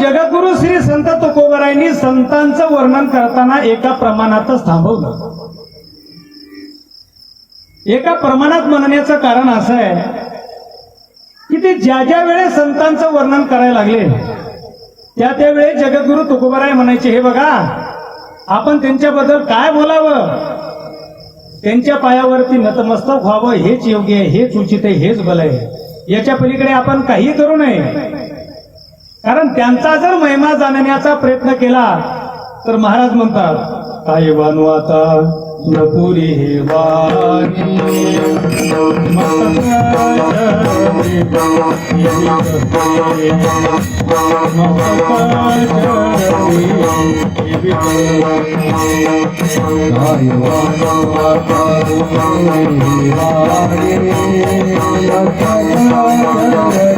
जगद्गुरु श्री संत तुकोबरायांनी संतांचं वर्णन करताना एका प्रमाणातच थांबवलं. एका प्रमाणात म्हणण्याचं कारण असं आहे की ते ज्या ज्या वेळेस संतांचं वर्णन करायला लागले त्या त्यावेळेस जगद्गुरु तुकोबराय म्हणायचे हे बघा आपण त्यांच्याबद्दल काय बोलावं? त्यांच्या पायावरती नतमस्तक व्हावं हेच योग्य आहे हेच उचित आहे हेच बल आहे. याच्या पलीकडे आपण काही करू नये. कारण त्यांचा जर महिमा जाणण्याचा प्रयत्न केला तर महाराज म्हणतात काय बनू आता? नपुरी हे वाणी.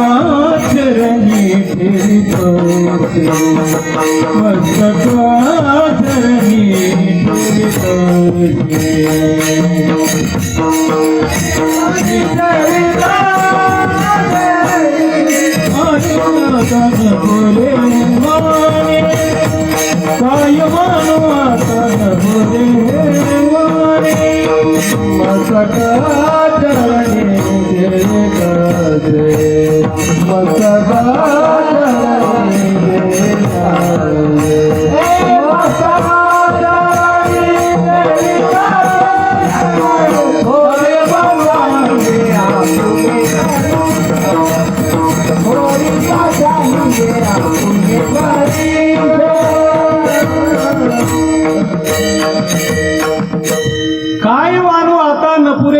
मस्तकात रंगी ठेवीत मस्तकात रंगी बोले वाणी काय मानू आता बोले वाणी Okay.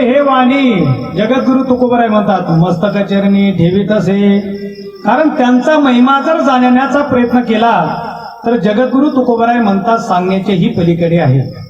हे वाणी. जगद्गुरु तुकोबराय म्हणतात मस्तक चरणी ठेवीत असे कारण त्यांचा महिमा जर जाणण्याचा प्रयत्न केला तर जगद्गुरु तुकोबराय म्हणतात सांगण्याचे ही पलीकडे आहे.